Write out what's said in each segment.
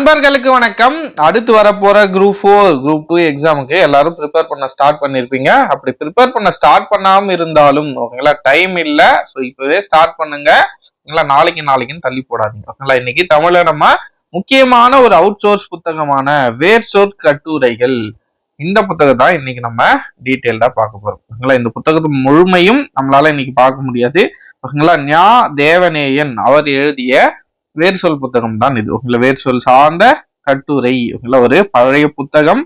நண்பர்களுக்கு வணக்கம். அடுத்து வரப்போற குரூப் ஃபோர் குரூப் டூ எக்ஸாமுக்கு எல்லாரும் ப்ரிப்பேர் பண்ண ஸ்டார்ட் பண்ணிருப்பீங்க. அப்படி ப்ரிப்பேர் பண்ண ஸ்டார்ட் பண்ணாம இருந்தாலும் ஓகேங்களா டைம் இல்ல. ஸோ இப்பவே ஸ்டார்ட் பண்ணுங்க. ஓகேங்களா நாளைக்கு நாளைக்குன்னு தள்ளி போடாதீங்க. ஓகேங்களா இன்னைக்கு தமிழ நம்ம முக்கியமான ஒரு அவுட் சோர்ஸ் புத்தகமான வேர் சோர் கட்டுரைகள். இந்த புத்தகம் தான் இன்னைக்கு நம்ம டீட்டெயில்டா பார்க்க போறோம். ஓகேங்களா இந்த புத்தகத்து முழுமையும் நம்மளால இன்னைக்கு பார்க்க முடியாது. ஓகேங்களா ஞா தேவநேயன் அவர் எழுதிய வேர் சொல் புத்தகம் தான் இது. உங்களை வேர் சொல் சார்ந்த கட்டுரை. ஓகேங்களா? ஒரு பழைய புத்தகம்.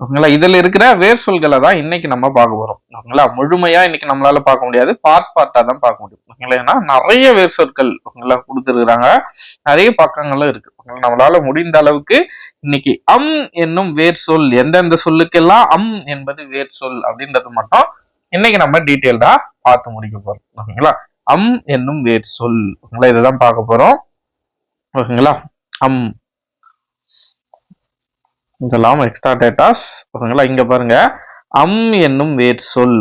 ஓகேங்களா? இதுல இருக்கிற வேர் சொல்களை தான் இன்னைக்கு நம்ம பார்க்க போறோம். ஓகேங்களா? முழுமையா இன்னைக்கு நம்மளால பார்க்க முடியாது. பார்ட் பார்ட்டா தான் பார்க்க முடியும். ஓகேங்களா? ஏன்னா நிறைய வேர் சொற்கள் ஓகேங்களா கொடுத்துருக்குறாங்க. நிறைய பக்கங்களும் இருக்கு. ஓகேங்களா? நம்மளால முடிந்த அளவுக்கு இன்னைக்கு அம் என்னும் வேர் சொல் எந்தெந்த சொல்லுக்கெல்லாம் அம் என்பது வேர் சொல் அப்படின்றது மட்டும் இன்னைக்கு நம்ம டீட்டெயில்டா பார்த்து முடிக்க போறோம். ஓகேங்களா? அம் என்னும் வேர் சொல். ஓகேங்களா? இதை தான் பார்க்க போறோம். ஓகேங்களா? அம். இதெல்லாம் எக்ஸ்ட்ரா டேட்டாஸ் ஓகேங்களா? இங்க பாருங்க. அம் என்னும் வேர் சொல்.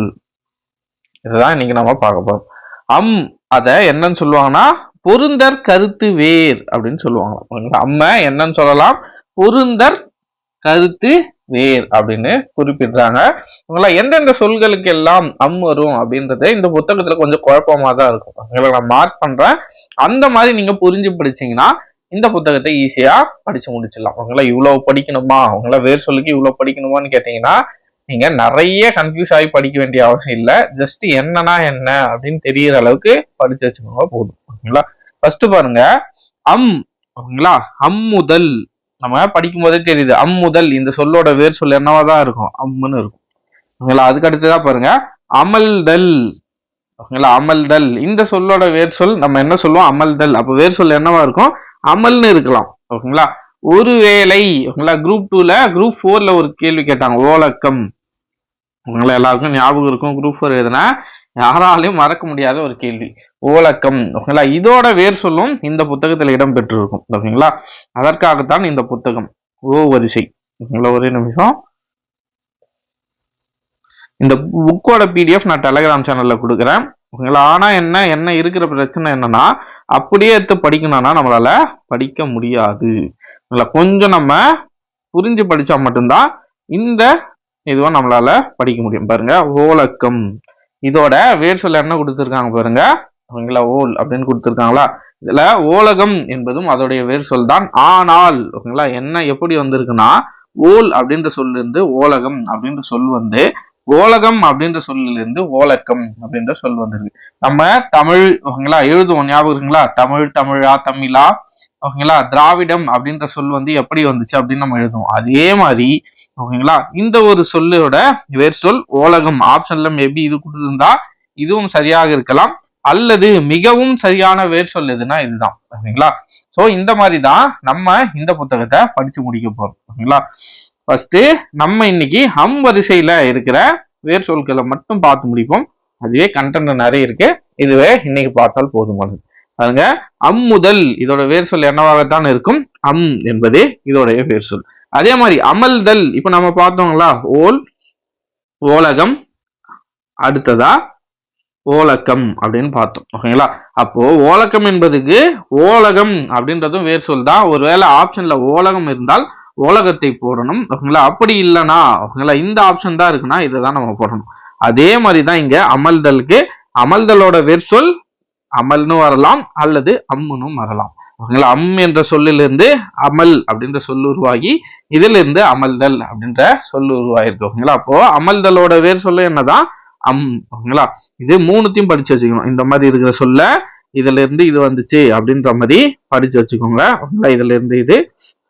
இதுதான் இன்னைக்கு நம்ம பார்க்க போறோம். அம் அத என்னன்னு சொல்லுவாங்கன்னா பொருந்தர் கருத்து வேர் அப்படின்னு சொல்லுவாங்க ஓகேங்களா? அம்ம என்னன்னு சொல்லலாம். பொருந்தர் கருத்து வேர் அப்படின்னு குறிப்பிடுறாங்க. உங்களா எந்தெந்த சொல்களுக்கு எல்லாம் அம் வரும் அப்படின்றது இந்த புத்தகத்துல கொஞ்சம் குழப்பமா தான் இருக்கும். ஓகேங்களா நான் மார்க் பண்றேன். அந்த மாதிரி நீங்க புரிஞ்சு படிச்சீங்கன்னா இந்த புத்தகத்தை ஈஸியா படிச்சு முடிச்சிடலாம். உங்களா இவ்வளவு படிக்கணுமா? உங்களா வேர் சொல்லுக்கு இவ்வளவு படிக்கணுமான்னு கேட்டீங்கன்னா நீங்க நிறைய கன்ஃபியூஸ் ஆகி படிக்க வேண்டிய அவசியம் இல்லை. ஜஸ்ட் என்னன்னா என்ன அப்படின்னு தெரியற அளவுக்கு படிச்சு வச்சுக்கோங்க போதும். ஓகேங்களா? ஃபர்ஸ்ட் பாருங்க. அம். ஓகேங்களா? அம்முதல் நம்ம படிக்கும் போதே தெரியுது அம்முதல் இந்த சொல்லோட வேர் சொல் என்னவா தான் இருக்கும்? அம்முன்னு இருக்கும். ஓகேங்களா? அதுக்கு அடுத்ததா பாருங்க. அமல்தல் ஓகேங்களா? அமல்தல் இந்த சொல்லோட வேர் சொல் நம்ம என்ன சொல்லுவோம்? அமல்தல் அப்ப வேர் சொல் என்னவா இருக்கும்? அமல்னு இருக்கலாம். ஓகேங்களா? ஒருவேளை ஓகேங்களா? குரூப் டூல குரூப் ஃபோர்ல ஒரு கேள்வி கேட்டாங்க. ஓலக்கம். உங்களை எல்லாருக்கும் ஞாபகம் இருக்கும். குரூப் ஃபோர் எதுனா யாராலையும் மறக்க முடியாத ஒரு கேள்வி. ஓலக்கம். ஓகேங்களா? இதோட வேர் சொல்லும் இந்த புத்தகத்தில் இடம் பெற்றிருக்கும். ஓகேங்களா? அதற்காகத்தான் இந்த புத்தகம். ஓ வரிசை. ஓகேங்களா? ஒரே நிமிஷம். இந்த புக்கோட பிடிஎஃப் நான் டெலகிராம் சேனலில் கொடுக்குறேன். ஓகேங்களா? ஆனால் என்ன என்ன இருக்கிற பிரச்சனை என்னன்னா அப்படியே எடுத்து படிக்கணும்னா நம்மளால படிக்க முடியாது. கொஞ்சம் நம்ம புரிஞ்சு படித்தா மட்டும்தான் இந்த இதுவாக நம்மளால படிக்க முடியும். பாருங்க ஓலக்கம். இதோட வேர் சொல்ல என்ன கொடுத்துருக்காங்க பாருங்க? ஓகேங்களா? ஓல் அப்படின்னு கொடுத்துருக்காங்களா? இதுல ஓலகம் என்பதும் அதோடைய வேர் சொல் தான் ஆனால். ஓகேங்களா? என்ன எப்படி வந்திருக்குன்னா ஓல் அப்படின்ற சொல்லிருந்து ஓலகம் அப்படின்ற சொல் வந்து ஓலகம் அப்படின்ற சொல்லிலிருந்து ஓலக்கம் அப்படின்ற சொல் வந்திருக்கு. நம்ம தமிழ் ஓகேங்களா? எழுதுவோம் ஞாபகம் இருக்குங்களா? தமிழ் தமிழா தமிழா ஓகேங்களா? திராவிடம் அப்படின்ற சொல் வந்து எப்படி வந்துச்சு அப்படின்னு நம்ம எழுதுவோம். அதே மாதிரி ஓகேங்களா? இந்த ஒரு சொல்லோட வேர் சொல் ஓலகம். ஆப்ஷன்ல மேபி இது கொடுத்துருந்தா இதுவும் சரியாக இருக்கலாம். அல்லது மிகவும் சரியான வேர் சொல் எதுனா இதுதான் ஓகேங்களா? சோ இந்த மாதிரி தான் நம்ம இந்த புத்தகத்தை படிச்சு முடிக்க போறோம் ஓகேங்களா? ஃபர்ஸ்ட் நம்ம இன்னைக்கு ஹம் வரிசையில இருக்கிற வேர் சொற்களை மட்டும் பார்த்து முடிப்போம். அதுவே கண்டென்ட் நிறைய இருக்கு. இதுவே இன்னைக்கு பார்த்தால் போதுமானது பாருங்க அம் முதல் இதோட வேர் சொல் என்னவாகத்தான் இருக்கும்? அம் என்பது இதோடைய வேர் சொல் அதே மாதிரி அமல்தல் இப்ப நம்ம பார்த்தோங்களா ஓல் ஓலகம் அடுத்ததா ஓலக்கம் அப்படின்னு பார்த்தோம். ஓகேங்களா அப்போ ஓலக்கம் என்பதுக்கு ஓலகம் அப்படின்றதும் வேர் சொல் தான். ஒருவேளை ஆப்ஷன்ல ஓலகம் இருந்தால் உலகத்தை போடணும். ஓகேங்களா? அப்படி இல்லைனா ஓகேங்களா இந்த ஆப்ஷன் தான் இருக்குன்னா இதை தான் நம்ம போடணும். அதே மாதிரி தான் இங்க அமல்தலுக்கு அமல்தலோட வேர் சொல் அமல்னு வரலாம் அல்லது அம்முனும் வரலாம். ஓகேங்களா? அம் என்ற சொல்லிலிருந்து அமல் அப்படின்ற சொல் உருவாகி இதிலிருந்து அமல்தல் அப்படின்ற சொல் உருவாயிருக்கு. ஓகேங்களா? அப்போ அமல்தலோட வேர் சொல்ல என்னதான்? அம். ஓகேங்களா? இது மூணுத்தையும் படிச்சு வச்சுக்கணும். இந்த மாதிரி இருக்கிற சொல்ல இதுல இருந்து இது வந்துச்சு அப்படின்ற மாதிரி படிச்சு வச்சுக்கோங்க. ஓகேங்களா இதுல இருந்து இது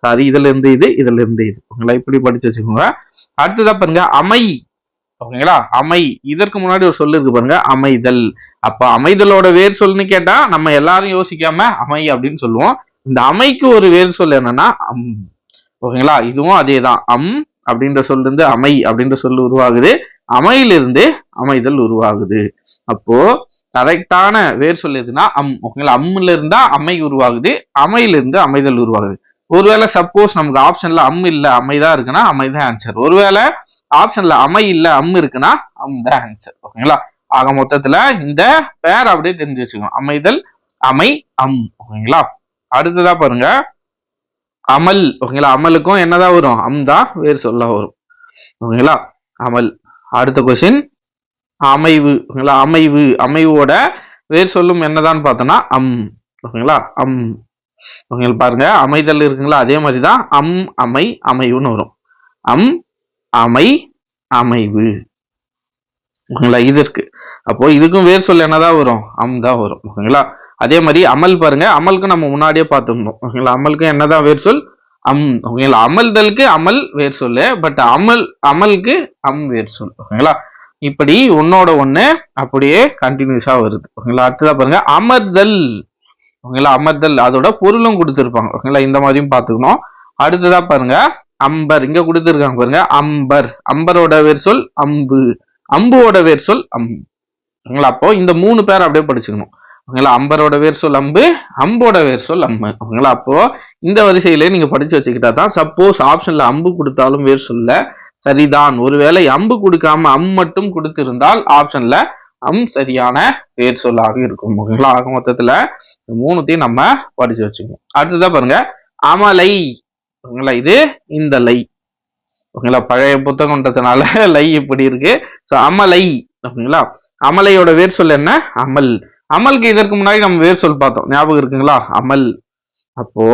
சாரி இதுல இருந்து இது இதுல இருந்து இது. ஓகேங்களா இப்படி படிச்சு வச்சுக்கோங்க. அடுத்ததா பாருங்க அமை. ஓகேங்களா? அமை. இதற்கு முன்னாடி ஒரு சொல்லு இருக்கு பாருங்க அமைதல். அப்ப அமைதலோட வேர் சொல்லுன்னு கேட்டா நம்ம எல்லாரும் யோசிக்காம அமை அப்படின்னு சொல்லுவோம். இந்த அமைக்கு ஒரு வேர் சொல் என்னன்னா அம். ஓகேங்களா? இதுவும் அதே தான் அம் அப்படின்ற சொல்ல இருந்து அமை அப்படின்ற சொல் உருவாகுது. அமையிலிருந்து அமைதல் உருவாகுது. அப்போ கரெக்டான வேர் சொல் எதுனா அம் ஓகேங்களா அம்முல இருந்தா அம்மை உருவாகுது அமையிலிருந்து அமைதல் உருவாகுது. ஒருவேளை சப்போஸ் நமக்கு ஆப்ஷன்ல அம் இல்ல அமைதான் இருக்குன்னா அமைதான் ஆன்சர் ஒருவேளை ஆப்ஷன்ல அமை இல்ல அம் இருக்குன்னா அம் தான் ஆன்சர் ஓகேங்களா? ஆக மொத்தத்துல இந்த பேர் அப்படியே தெரிஞ்சு வச்சுக்கணும். அமைதல் அமை அம். ஓகேங்களா? அடுத்ததா பாருங்க. அமல். ஓகேங்களா? அமலுக்கும் என்னதான் வரும்? அம் தான் வேறு சொல்ல வரும். ஓகேங்களா? அமல். அடுத்த கொஸ்டின் அமைவு ஓகேங்களா? அமைவு அமைவோட வேர் சொல்லும் என்னதான் பார்த்தோன்னா அம் ஓகேங்களா? அம். ஓகேங்களா பாருங்க. அமைதல் இருக்குங்களா? அதே மாதிரி தான் அம் அமை அமைவுன்னு வரும். அம் அமை அமைவு. ஓகேங்களா? இது இருக்கு. அப்போ இதுக்கும் வேர் சொல் என்னதான் வரும்? அம் தான் வரும். ஓகேங்களா? அதே மாதிரி அமல் பாருங்க. அமலுக்கு நம்ம முன்னாடியே பார்த்துருந்தோம். ஓகேங்களா? அமலுக்கு என்னதான் வேர் சொல்? அம். ஓகேங்களா? அமல்தலுக்கு அமல் வேர் சொல்லு பட் அமல் அமலுக்கு அம் வேர் சொல். ஓகேங்களா? இப்படி ஒன்னோட ஒண்ணு அப்படியே கண்டினியூஸா வருது. ஓகேங்களா? அடுத்ததா பாருங்க அமர்தல். ஓகேங்களா? அமர்தல் அதோட பொருளும் கொடுத்துருப்பாங்க. ஓகேங்களா? இந்த மாதிரியும் பார்த்துக்கணும். அடுத்ததா பாருங்க அம்பர். இங்க கொடுத்துருக்காங்க பாருங்க அம்பர். அம்பரோட வேர் சொல் அம்பு. அம்புவோட வேர் சொல் அம். ஓகேங்களா? அப்போ இந்த மூணு பேர் அப்படியே படிச்சுக்கணும். ஓகேங்களா? அம்பரோட வேர் சொல் அம்பு அம்போட வேர் சொல் அம்பு ஓகேங்களா? அப்போ இந்த வரிசையிலே நீங்க படிச்சு வச்சுக்கிட்டா தான் சப்போஸ் ஆப்ஷன்ல அம்பு கொடுத்தாலும் வேர் சொல்ல சரிதான். ஒருவேளை அம்பு கொடுக்காம அம் மட்டும் கொடுத்திருந்தால் ஆப்ஷன்ல அம் சரியான பேர் சொல்லாக இருக்கும். ஓகேங்களா ஆக மொத்தத்துல மூணுத்தையும் நம்ம படிச்சு வச்சுக்கணும். அடுத்ததா பாருங்க அமலை. ஓகேங்களா இது இந்த லை. ஓகேங்களா பழைய புத்தகம்ன்றதுனால லை இப்படி இருக்கு. ஸோ அமலை. ஓகேங்களா அமலையோட வேர் சொல் என்ன? அமல். அமலுக்கு இதற்கு முன்னாடி நம்ம வேர் சொல் பார்த்தோம். ஞாபகம் இருக்குங்களா? அமல். அப்போ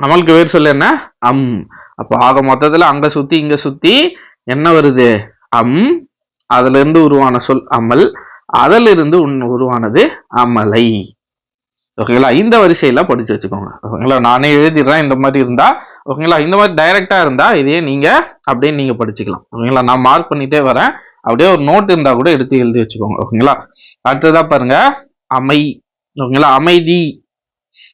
அமலுக்கு வேர் சொல் என்ன? அம். அப்போ ஆக மொத்தத்துல அங்க சுத்தி இங்க சுத்தி என்ன வருது? அம் அதுல இருந்து உருவான சொல் அமல் அதில் இருந்து உருவானது அமலை. ஓகேங்களா? இந்த வரிசையில படிச்சு வச்சுக்கோங்க. ஓகேங்களா? நானே எழுதிடுறேன். இந்த மாதிரி இருந்தா ஓகேங்களா? இந்த மாதிரி டைரக்டா இருந்தா இதையே நீங்க அப்படியே நீங்க படிச்சுக்கலாம். ஓகேங்களா? நான் மார்க் பண்ணிட்டே வரேன். அப்படியே ஒரு நோட் இருந்தா கூட எடுத்து எழுதி வச்சுக்கோங்க. ஓகேங்களா? அடுத்ததா பாருங்க. அமை. ஓகேங்களா? அமைதி.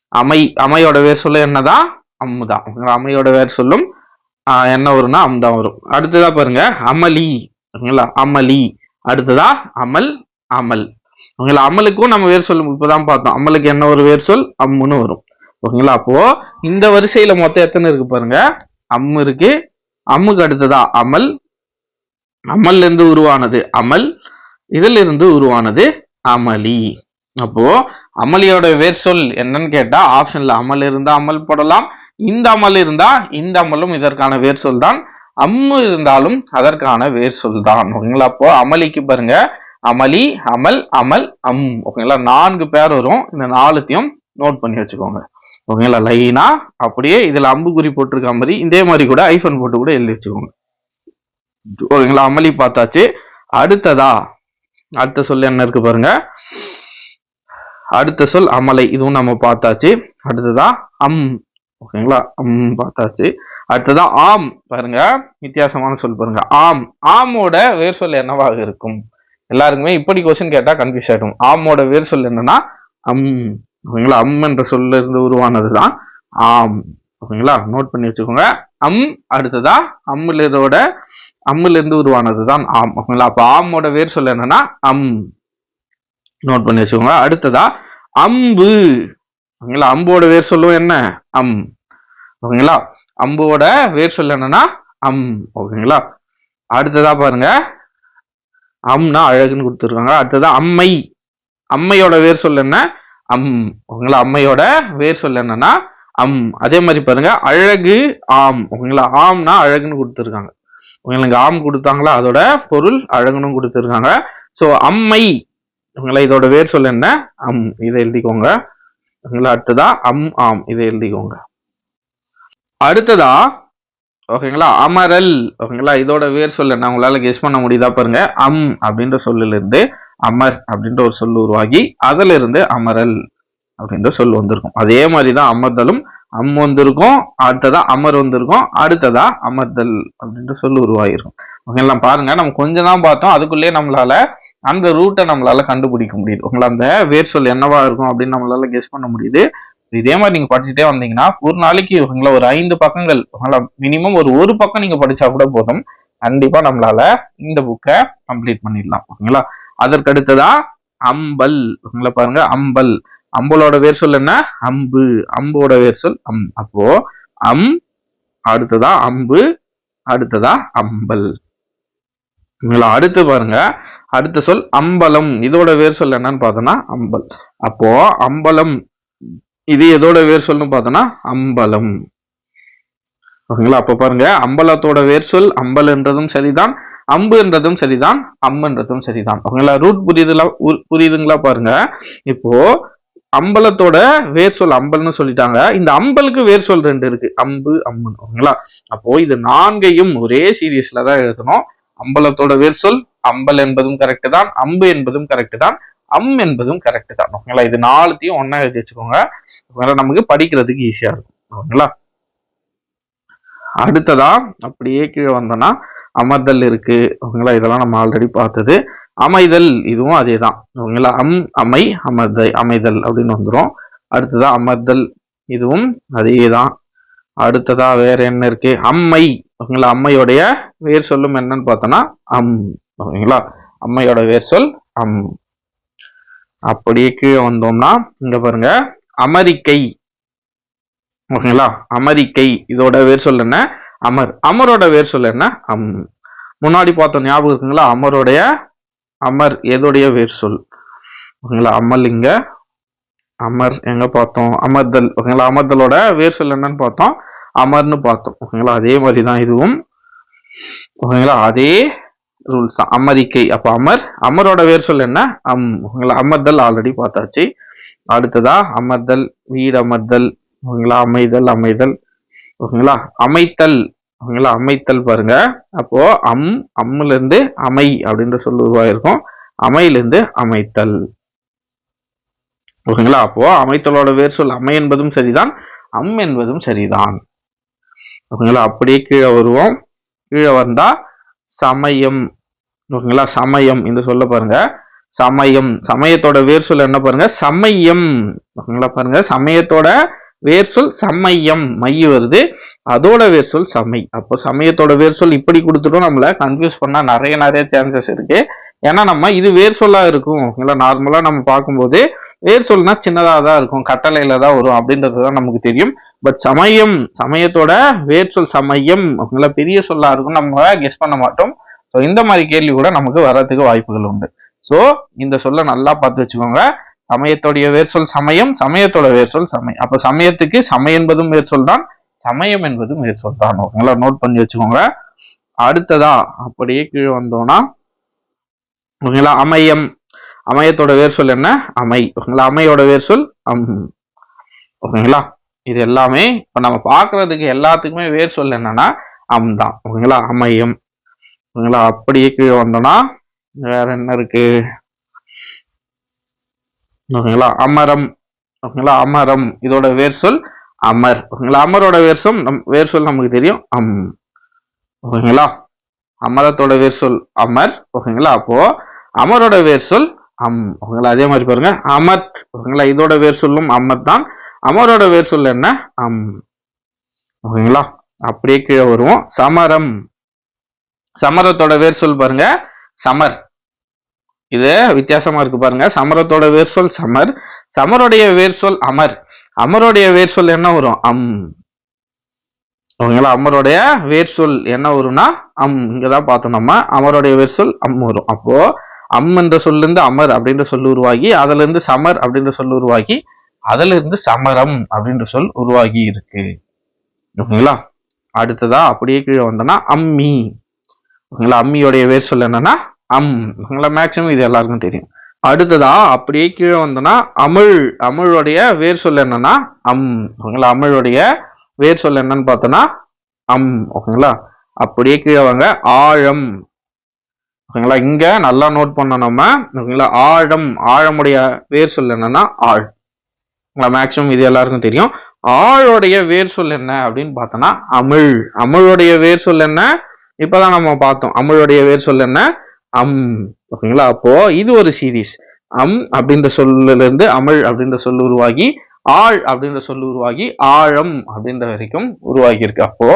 அமை அமையோட வேர் சொல்ல என்னதான்? அம்மு தான் ஓகேங்களா வேர் சொல்லும் என்ன வரும்னா அம் தான் வரும் அடுத்ததா பாருங்க அமளி. ஓகேங்களா? அமளி. அடுத்ததா அமல் அமல். ஓகேங்களா? அமலுக்கும் நம்ம வேர் சொல்லும் இப்பதான் பார்த்தோம். அமலுக்கு என்ன ஒரு வேர் சொல்? அம்முன்னு வரும். ஓகேங்களா? அப்போ இந்த வரிசையில மொத்தம் எத்தனை இருக்கு பாருங்க? அம்மு இருக்கு. அம்முக்கு அடுத்ததா அமல். அமல் இருந்து உருவானது அமல். இதுல இருந்து உருவானது அமளி. அப்போ அமளியோட வேர் சொல் என்னன்னு கேட்டா ஆப்ஷன்ல அமல் இருந்தா அமல் போடலாம். இந்த அமல் இருந்தா இந்த அமலும் இதற்கான வேர் சொல் தான் அம்மு இருந்தாலும் அதற்கான வேர் சொல் தான் ஓகேங்களா? அப்போ அமளிக்கு பாருங்க. அமளி அமல் அமல் அம். ஓகேங்களா? நான்கு பேர் வரும். இந்த நாலுத்தையும் நோட் பண்ணி வச்சுக்கோங்க. ஓகேங்களா? லைனா அப்படியே இதுல அம்புக்குறி போட்டிருக்க மாதிரி இதே மாதிரி கூட ஐஃபோன் போட்டு கூட எழுதி வச்சுக்கோங்க. ஓகேங்களா? அமளி பார்த்தாச்சு. அடுத்ததா? அடுத்த சொல் என்ன இருக்கு பாருங்க. அடுத்த சொல் அமலை. இதுவும் நம்ம பார்த்தாச்சு. அடுத்ததா? அம். ஓகேங்களா? அம் பார்த்தாச்சு. அடுத்ததான் ஆம் பாருங்க. வித்தியாசமான சொல் பாருங்க. ஆம். ஆமோட வேர் சொல் என்னவாக இருக்கும்? எல்லாருக்குமே இப்படி கொஸ்டின் கேட்டா கன்ஃபியூஸ் ஆகிடும் ஆமோட வேர் சொல் என்னன்னா அம் ஓகேங்களா? அம் என்ற சொல்ல இருந்து உருவானது தான் ஆம். ஓகேங்களா? நோட் பண்ணி வச்சுக்கோங்க. அம் அடுத்ததா அம்முல இதோட அம்முல இருந்து உருவானதுதான் ஆம். ஓகேங்களா? அப்போ ஆமோட வேர் சொல் என்னன்னா அம். நோட் பண்ணி வச்சுக்கோங்க. அடுத்ததா அம்பு. ஓகேங்களா அம்போட வேர் சொல்லும் என்ன? அம். ஓகேங்களா? அம்போட வேர் சொல்ல என்னன்னா அம். ஓகேங்களா? அடுத்ததா பாருங்க. அம்னா அழகுன்னு கொடுத்துருக்காங்க. அடுத்ததா அம்மை. அம்மையோட வேர் சொல்ல என்ன? அம். ஓகேங்களா? அம்மையோட வேர் சொல்ல என்னன்னா அம். அதே மாதிரி பாருங்க. அழகு ஆம். ஓகேங்களா? ஆம்னா அழகுன்னு கொடுத்துருக்காங்க. உங்களுக்கு ஆம் கொடுத்தாங்களா? அதோட பொருள் அழகுன்னு கொடுத்துருக்காங்க. ஸோ அம்மை. ஓகேங்களா? இதோட வேர் சொல்ல என்ன? அம். இதை எழுதிக்கோங்க. ஓகேங்களா அடுத்ததா அம் ஆம். இதை எழுதிக்கோங்க. அடுத்ததா ஓகேங்களா? அமரல். ஓகேங்களா? இதோட வேர் சொல்ல நான் உங்களால கெஸ் பண்ண முடியுதா பாருங்க. அம் அப்படின்ற சொல்லிலிருந்து இருந்து அமர் அப்படின்ற ஒரு சொல் உருவாகி அதுல இருந்து அமரல் அப்படின்ற சொல் வந்திருக்கும். அதே மாதிரி தான் அமர்தலும் அம் வந்திருக்கும் அடுத்ததா அமர் வந்திருக்கும் அடுத்ததா அமர்தல் அப்படின்ற சொல் உருவாகிருக்கும் ஓகேங்களா? பாருங்க நம்ம கொஞ்சம் தான் பார்த்தோம். அதுக்குள்ளேயே நம்மளால அந்த ரூட்டை நம்மளால கண்டுபிடிக்க முடியுது. உங்களை அந்த வேர் சொல் என்னவா இருக்கும் அப்படின்னு நம்மளால கெஸ் பண்ண முடியுது. இதே மாதிரி நீங்க படிச்சுட்டே வந்தீங்கன்னா ஒரு நாளைக்கு உங்களை ஒரு ஐந்து பக்கங்கள் உங்களை மினிமம் ஒரு ஒரு பக்கம் நீங்க படிச்சா கூட போதும். கண்டிப்பா நம்மளால இந்த புக்கை கம்ப்ளீட் பண்ணிடலாம். ஓகேங்களா? அதற்கு அம்பல். உங்களை பாருங்க அம்பல். அம்பலோட வேர் சொல் என்ன? அம்பு. அம்போட வேர் சொல் அம். அப்போ அம் அடுத்ததா அம்பு அடுத்ததா அம்பல். உங்களை அடுத்து பாருங்க. அடுத்த சொல் அம்பலம். இதோட வேர் சொல் என்னன்னு பார்த்தோன்னா அம்பல். அப்போ அம்பலம் இது எதோட வேர் சொல்லுன்னு பார்த்தோன்னா அம்பலம். ஓகேங்களா? அப்ப பாருங்க அம்பலத்தோட வேர் சொல் அம்பல் என்றதும் சரிதான் அம்பு என்றதும் சரிதான் அம்புன்றதும் சரிதான். ஓகேங்களா? ரூட் புரியுதுல புரியுதுங்களா பாருங்க. இப்போ அம்பலத்தோட வேர் சொல் அம்பல்னு சொல்லிட்டாங்க. இந்த அம்பலுக்கு வேர் சொல் ரெண்டு இருக்கு. அம்பு அம்புன்னு ஓகேங்களா? அப்போ இது நான்கையும் ஒரே சீரியஸ்ல தான் எழுதணும். அம்பலத்தோட வேர் சொல் அம்பல் என்பதும் கரெக்ட் தான் அம்பு என்பதும் கரெக்ட் தான் அம் என்பதும் கரெக்ட் தான். ஓகேங்களா? இது நாலுத்தையும் ஒன்னா எழுதி வச்சுக்கோங்க. ஓகேங்களா நமக்கு படிக்கிறதுக்கு ஈஸியா இருக்கும். ஓகேங்களா? அடுத்ததா அப்படியே கீழே வந்தோம்னா அமர்தல் இருக்கு. ஓகேங்களா? இதெல்லாம் நம்ம ஆல்ரெடி பார்த்தது. அமைதல் இதுவும் அதே தான் ஓகேங்களா? அம் அமை அமர்த அமைதல் அப்படின்னு வந்துடும் அடுத்ததா அமர்தல் இதுவும் அதே தான் அடுத்ததா வேற என்ன இருக்கு? அம்மை. ஓகேங்களா? அம்மையோடைய வேர் சொல்லும் என்னன்னு பார்த்தோன்னா அம். ஓகேங்களா? அம்மையோட வேர் சொல் அம். அப்படியே கீழே வந்தோம்னா இங்க பாருங்க அமெரிக்கை. ஓகேங்களா? அமெரிக்கை. இதோட வேர் சொல் என்ன? அமர். அமரோட வேர் சொல் என்ன? அம். முன்னாடி பார்த்தோம் ஞாபகம் இருக்குங்களா? அமருடைய அமர் எதோடைய வேர் சொல்? ஓகேங்களா? அமல் இங்க. அமர் எங்க பார்த்தோம்? அமர்தல். ஓகேங்களா? அமர்தலோட வேர் சொல் என்னன்னு பார்த்தோம். அமர்னு பார்த்தோம். ஓகேங்களா? அதே மாதிரி தான் இதுவும். ஓகேங்களா? அதே ரூல்ஸ் தான். அமரிக்கை. அப்ப அமர் அமரோட வேர் சொல் என்ன? அம். ஓகேங்களா? அமர்தல் ஆல்ரெடி பார்த்தாச்சு. அடுத்ததா அமர்தல் வீடு அமர்தல் ஓகேங்களா? அமைதல் அமைதல். ஓகேங்களா? அமைத்தல். ஓகேங்களா? அமைத்தல் பாருங்க. அப்போ அம் அம்முல இருந்து அமை அப்படின்ற சொல் உருவாயிருக்கும் அமையிலிருந்து அமைத்தல். ஓகேங்களா? அப்போ அமைத்தலோட வேர் சொல் அமை என்பதும் சரிதான். அம் என்பதும் சரிதான். ஓகேங்களா? அப்படியே கீழே வருவோம். கீழே வந்தால் சமயம். ஓகேங்களா? சமயம் என்று சொல்ல பாருங்க. சமயம். சமயத்தோட வேர் சொல் என்ன பாருங்க? சமயம். ஓகேங்களா பாருங்க. சமயத்தோட வேர் சொல் சமயம். மை வருது. அதோட வேர் சொல் சமை. அப்போ சமயத்தோட வேர் சொல் இப்படி கொடுத்துட்டும் நம்மளை. கன்ஃபியூஸ் பண்ணால் நிறைய நிறைய சான்சஸ் இருக்கு. ஏன்னா நம்ம இது வேர் சொல்லா இருக்கும். ஓகேங்களா? நார்மலாக நம்ம பார்க்கும்போது வேர் சொல்னா சின்னதாக தான் இருக்கும். கட்டளையில தான் வரும் அப்படின்றது தான் நமக்கு தெரியும். பட் சமயம் சமயத்தோட வேர் சொல் சமயம் ஓகேங்களா பெரிய சொல்லா இருக்கும் நம்ம கெஸ் பண்ண மாட்டோம். ஸோ இந்த மாதிரி கேள்வி கூட நமக்கு வர்றதுக்கு வாய்ப்புகள் உண்டு. ஸோ இந்த சொல்ல நல்லா பார்த்து வச்சுக்கோங்க. சமயத்தோடைய வேர் சொல் சமயம் சமயத்தோட வேர் சொல் சமயம். அப்போ சமயத்துக்கு சமயம் என்பதும் வேர் சொல் தான் சமயம் என்பதும் வேர் சொல் தான். ஓகேங்களா? நோட் பண்ணி வச்சுக்கோங்க. அடுத்ததா அப்படியே கீழே வந்தோம்னா ஓகேங்களா? அமையம். அமையத்தோட வேர் சொல் என்ன? அமை. ஓகேங்களா? அமையோட வேர் சொல் அம். ஓகேங்களா? இது எல்லாமே இப்ப நம்ம பார்க்கறதுக்கு எல்லாத்துக்குமே வேர் சொல் என்னன்னா அம் தான். ஓகேங்களா? அமையும். ஓகேங்களா? அப்படியே கீழே வந்தோம்னா வேற என்ன இருக்கு? ஓகேங்களா? அமரம். ஓகேங்களா? அமரம். இதோட வேர் சொல் அமர். ஓகேங்களா? அமரோட வேர் சொல் நம் வேர் சொல் நமக்கு தெரியும். அம். ஓகேங்களா? அமரத்தோட வேர் சொல் அமர். ஓகேங்களா? அப்போ அமரோட வேர் சொல் அம். ஓகேங்களா? அதே மாதிரி பாருங்க. அமத் ஓகேங்களா? இதோட வேர் சொல்லும் அமத் தான். அமரோட வேர் சொல்ல என்ன? அம். ஓகேங்களா? அப்படியே கீழே வருவோம். சமரம். சமரத்தோட வேர் சொல் பாருங்க. சமர். இது வித்தியாசமா இருக்கு பாருங்க. சமரத்தோட வேர் சொல் சமர். சமருடைய வேர் சொல் அமர். அமருடைய வேர் சொல் என்ன வரும்? அம். ஓகேங்களா? அமருடைய வேர் சொல் என்ன வரும்னா அம். இங்கதான் பார்த்தோம் நம்ம. அமருடைய வேர் சொல் அம் வரும். அப்போ அம் என்ற சொல்லிருந்து அமர் அப்படின்ற சொல் உருவாகி அதுல இருந்து சமர் அப்படின்ற சொல் உருவாகி அதுல இருந்து சமரம் அப்படின்ற சொல் உருவாகி இருக்கு. ஓகேங்களா? அடுத்ததா அப்படியே கீழே வந்தோம்னா அம்மி. ஓகேங்களா? அம்மியோடைய வேர் சொல் என்னன்னா அம். ஓகேங்களா? மேக்சிமம் இது எல்லாருக்கும் தெரியும். அடுத்ததா அப்படியே கீழே வந்தோம்னா அமிழ் அமிழுடைய வேர் சொல் என்னன்னா அம். ஓகேங்களா? அமிழுடைய வேர் சொல் என்னன்னு பார்த்தோம்னா அம். ஓகேங்களா? அப்படியே கீழே வாங்க. ஆழம். ஓகேங்களா? இங்க நல்லா நோட் பண்ணோம் நம்ம. ஓகேங்களா? ஆழம். ஆழமுடைய வேர் சொல் என்னன்னா ஆழ். மேக்சிமம் இது எல்லாருக்கும் தெரியும். ஆழோடைய வேர் சொல் என்ன அப்படின்னு பார்த்தோம்னா அமிழ். அமிழுடைய வேர் சொல் என்ன? இப்பதான் நம்ம பார்த்தோம். அமிழுடைய வேர் சொல் என்ன? அம். ஓகேங்களா? அப்போ இது ஒரு சீரீஸ் அம் அப்படின்ற சொல்லுல இருந்து அமிழ் அப்படின்ற சொல் உருவாகி ஆழ் அப்படின்ற சொல் உருவாகி ஆழம் அப்படின்ற வரைக்கும் உருவாகி இருக்கு அப்போ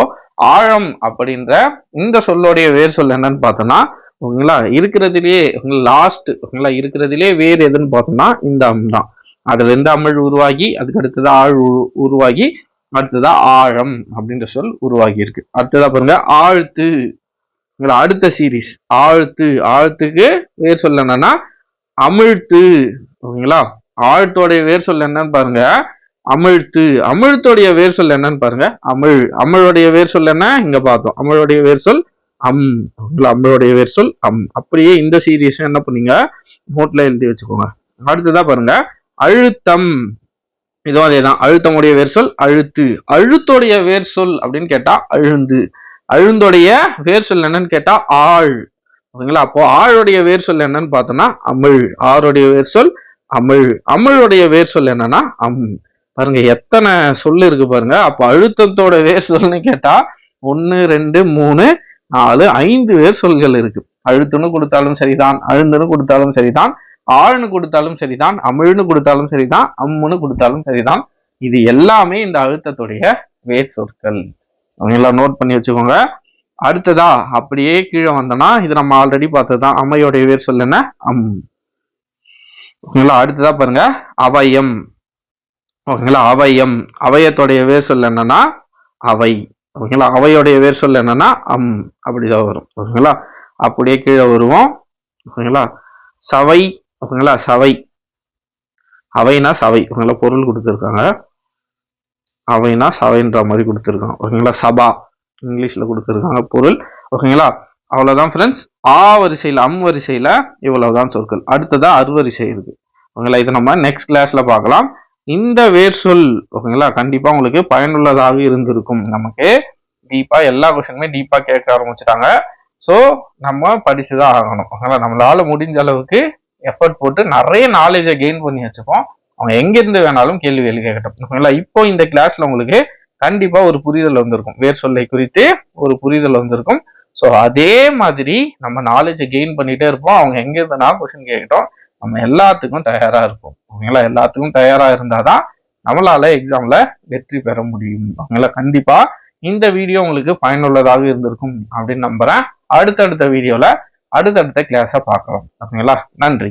ஆழம் அப்படின்ற இந்த சொல்லுடைய வேர் சொல் என்னன்னு பார்த்தோம்னா ஓகேங்களா? இருக்கிறதுலயே லாஸ்ட் ஓகேங்களா? இருக்கிறதுலயே வேர் எதுன்னு பார்த்தோம்னா இந்த அம் தான். அதுல இருந்து அமிழ் உருவாகி அதுக்கு அடுத்தது ஆழ் உருவாகி அடுத்ததா ஆழம் அப்படின்ற சொல் உருவாகி இருக்கு. அடுத்ததா பாருங்க ஆழ்த்து. அடுத்த சீரிஸ் ஆழ்த்து. ஆழ்த்துக்கு வேர் சொல்ல என்னன்னா அமிழ்த்து. ஓகேங்களா? ஆழ்த்தோடைய வேர் சொல் என்னன்னு பாருங்க அமிழ்த்து. அமிழ்த்துடைய வேர் சொல் என்னன்னு பாருங்க அமிழ். அமிழுடைய வேர் சொல் என்ன? இங்க பார்த்தோம். அமிழுடைய வேர் சொல் அம். இல்ல அமிழுடைய வேர் சொல் அம். அப்படியே இந்த சீரியஸ் என்ன பண்ணீங்க? நோட்ல எழுதி வச்சுக்கோங்க. அடுத்ததா பாருங்க அழுத்தம். இதுவும் அதேதான். அழுத்தமுடைய வேர் சொல் அழுத்து. அழுத்தோடைய வேர் சொல் அப்படின்னு கேட்டா அழுந்து. அழுந்தோடைய வேர் சொல் என்னன்னு கேட்டா ஆள். ஓகேங்களா அப்போ ஆளுடைய வேர் சொல் என்னன்னு பார்த்தோம்னா அமிழ் ஆருடைய வேர் சொல் அமிழ் அமிழுடைய வேர் சொல் என்னன்னா அம். பாருங்க எத்தனை சொல் இருக்கு பாருங்க. அப்ப அழுத்தத்தோட வேர் சொல்னு கேட்டா ஒன்னு ரெண்டு மூணு நாலு ஐந்து வேர் சொல்கள் இருக்கு. அழுத்துன்னு கொடுத்தாலும் சரிதான். அழுந்துன்னு கொடுத்தாலும் சரிதான். ஆழ்னு கொடுத்தாலும் சரிதான் அமிழ்னு கொடுத்தாலும் சரிதான் அம்முன்னு கொடுத்தாலும் சரிதான். இது எல்லாமே இந்த அழுத்தத்துடைய வேர் சொற்கள். அவங்கெல்லாம் நோட் பண்ணி வச்சுக்கோங்க. அடுத்ததா அப்படியே கீழே வந்தோம்னா இது நம்ம ஆல்ரெடி பார்த்ததுதான். அம்மையோடைய வேர் சொல் என்ன? அம். ஓகேங்களா? அடுத்ததா பாருங்க. அவயம். ஓகேங்களா? அவயம். அவயத்தோடைய வேர் சொல் என்னன்னா அவை. ஓகேங்களா? அவையோடைய வேர் சொல் என்னன்னா அம். அப்படிதான் வரும். ஓகேங்களா? அப்படியே கீழே வருவோம். ஓகேங்களா? சவை ஓகேங்களா? சவை. அவைனா சவை. ஓகேங்களா? பொருள் கொடுத்துருக்காங்க. அவைனா சவைன்ற மாதிரி கொடுத்துருக்காங்க. ஓகேங்களா? சபா. இங்கிலீஷில் கொடுத்துருக்காங்க பொருள். ஓகேங்களா? அவ்வளோதான் ஃப்ரெண்ட்ஸ் ஆ வரிசையில் அம் வரிசையில் இவ்வளவுதான் சொற்கள். அடுத்ததாக அறுவரிசை இருக்கு. ஓகேங்களா? இதை நம்ம நெக்ஸ்ட் கிளாஸில் பார்க்கலாம். இந்த வேர் சொல் ஓகேங்களா? கண்டிப்பாக உங்களுக்கு பயனுள்ளதாக இருந்திருக்கும். நமக்கு டீப்பாக எல்லா கொஷனுமே டீப்பாக கேட்க ஆரம்பிச்சிட்டாங்க. ஸோ நம்ம படிச்சுதான் ஆகணும். ஓகேங்களா? நம்மளால் முடிஞ்ச அளவுக்கு எஃபர்ட் போட்டு நிறைய நாலேஜை கெயின் பண்ணி வச்சுப்போம். அவங்க எங்கேருந்து வேணாலும் கேள்விகள் கேட்கட்டும். ஓகேங்களா இப்போ இந்த கிளாஸ்ல உங்களுக்கு கண்டிப்பா ஒரு புரிதல் வந்திருக்கும். வேர் சொல்லை குறித்து ஒரு புரிதல் வந்திருக்கும். ஸோ அதே மாதிரி நம்ம நாலேஜை கெயின் பண்ணிட்டே இருப்போம். அவங்க எங்க இருந்தனா கொஸ்டின் கேட்கட்டும். நம்ம எல்லாத்துக்கும் தயாரா இருப்போம். ஓகேங்களா எல்லாத்துக்கும் தயாரா இருந்தாதான் நம்மளால எக்ஸாம்ல வெற்றி பெற முடியும். ஓகேங்களா கண்டிப்பா இந்த வீடியோ உங்களுக்கு பயனுள்ளதாக இருந்திருக்கும் அப்படின்னு நம்புறேன். அடுத்தடுத்த வீடியோல அடுத்தடுத்த கிளாஸை பார்க்கலாம். ஓகேங்களா? நன்றி.